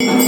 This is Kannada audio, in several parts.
you.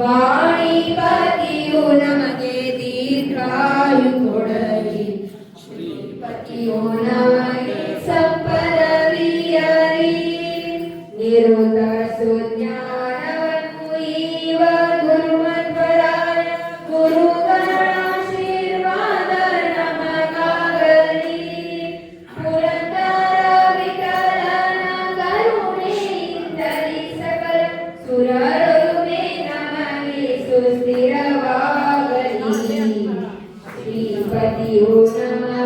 ವಾಣಿಪತಿಯು ನಮಗೆ ದೀರ್ಘಾಯು ಕೊಡಲಿ ಶ್ರೀಪತಿಯು ನಮಗೆ ಸಪ್ಪದ ಪ್ರಿಯರಿ ನಿರುದ ಸುನ್ಯ Deus.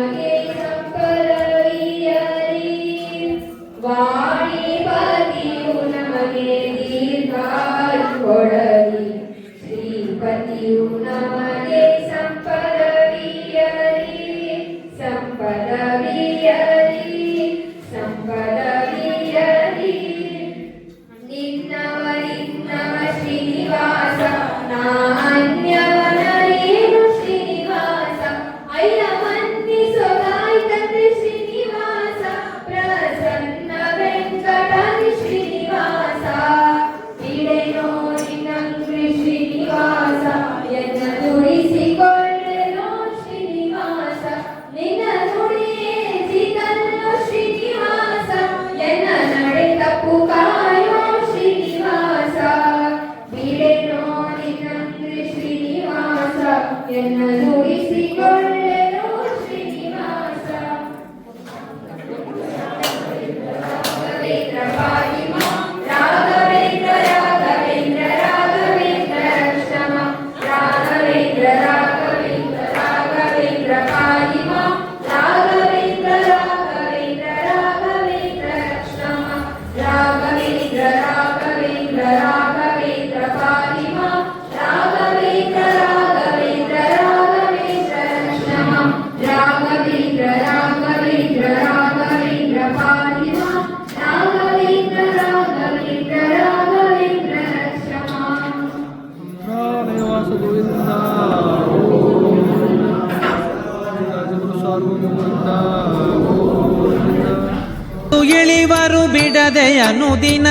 ಇಳಿವರು ಬಿಡದೆಯ ಅನುದಿನ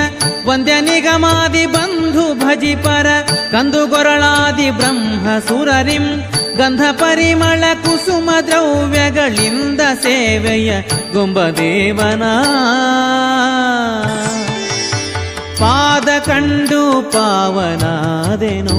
ವಂದ್ಯ ನಿಗಮಾದಿ ಬಂಧು ಭಜಿಪರ, ಕಂದುಗೊರಳಾದಿ ಬ್ರಹ್ಮ ಸುರರಿಂ ಗಂಧ ಪರಿಮಳ ಕುಸುಮ ದ್ರವ್ಯಗಳಿಂದ ಸೇವೆಯ ಗುಂಬದೇವನ. ಪಾದ ಕಂಡು ಪಾವನಾದೆನೋ